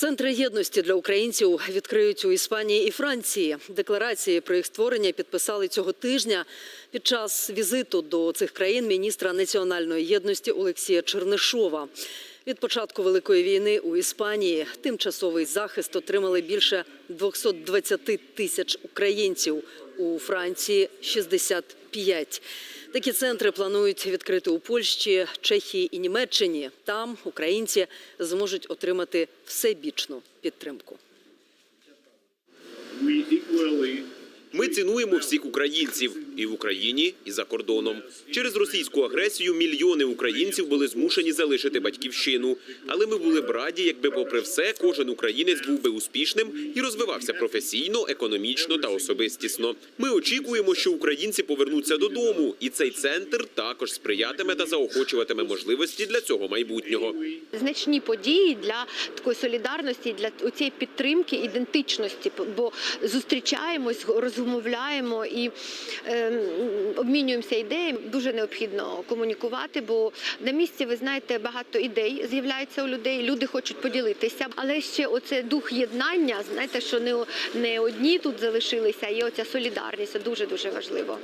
Центри єдності для українців відкриють у Іспанії і Франції. Декларації про їх створення підписали цього тижня. Під час візиту до цих країн міністра національної єдності Олексія Чернишова. Від початку великої війни у Іспанії тимчасовий захист отримали більше 220 тисяч українців. У Франції 65. Такі центри планують відкрити у Польщі, Чехії і Німеччині. Там українці зможуть отримати всебічну підтримку. Ми цінуємо всіх українців і в Україні, і за кордоном. Через російську агресію мільйони українців були змушені залишити батьківщину. Але ми були б раді, якби, попри все, кожен українець був би успішним і розвивався професійно, економічно та особистісно. Ми очікуємо, що українці повернуться додому, і цей центр також сприятиме та заохочуватиме можливості для цього майбутнього. значні події для такої солідарності, для цієї підтримки ідентичності, бо зустрічаємось, розмовляємо і е, обмінюємося ідеями. Дуже необхідно комунікувати, бо на місці ви знаєте багато ідей з'являється у людей. Люди хочуть поділитися, але ще оце дух єднання. Знаєте, що не, одні тут залишилися, і оця солідарність. Дуже дуже важливо.